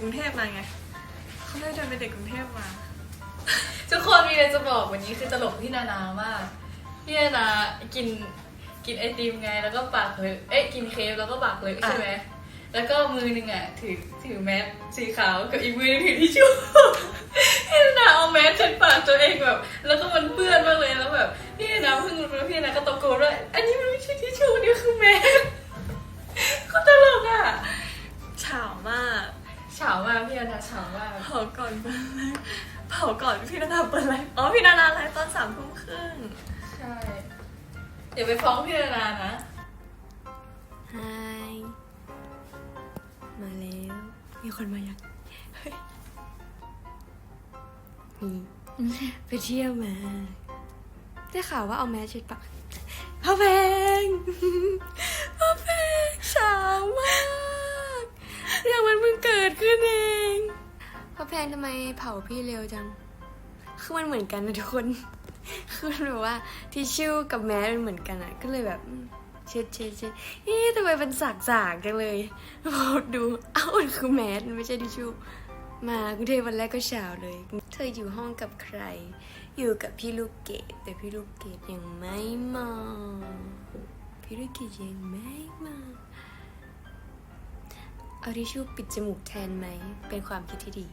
กรุงเทพมาไงเขาเลยเดินเป็นเด็กกรุงเทพมา ทุกคนมีอะไรจะบอกวันนี้คือตลกพี่นานามากพี่นานากินกินไอติมไงแล้วก็ปากเลยเอ๊ะกินเค้กแล้วก็ปากเลยใช่ไหมแล้วก็มือหนึ่งอะถือถือแมสสีขาวกับอีกมือหนึงถือทิชชู่พี่นานาเอาแมสเช็ดปากตัวเองแบบ แล้วก็มันเปื้อนมากเลยแล้วแบบพี่นานาเพิ่งรู้ว่าพี่นานาก็ตะโกนว่าอันนี้มัน ฉามากพี่นานาเฉามากเผาก่อนเปิดไลฟ์เผาก่อนพี่นานาเปิดไลฟ์อ๋อพี่นานาไลฟ์ตอนสามทุ่มครึ่งใช่อย่าไปฟ้องพี่นานานะไฮมาแล้ว มีคนมายังเฮ้ยมีไปเที่ยวมาได้ข่าวว่าเอาแมสเช็ดปากพ่อเพลง พ่อเพงทำไมเผาพี่เร็วจัง คือมันเหมือนกันนะทุกคน คือมันแบบว่าทิชชู่กับแมสมันเหมือนกันอะก็เลยแบบเช็ดเช็ดเช็ดเอ๊ะทำไมเป็นสากสากจังเลยพอดูเอ้ามันคือแมสมันไม่ใช่ทิชชู่มากรุงเทพวันแรกก็เช้าเลย เธออยู่ห้องกับใคร อยู่กับพี่ลูกเกดแต่พี่ลูกเกดยังไม่มาพี่ลูกเกดยังไม่มาเอาทิชชู่ปิดจมูกแทนไหม เป็นความคิดที่ดี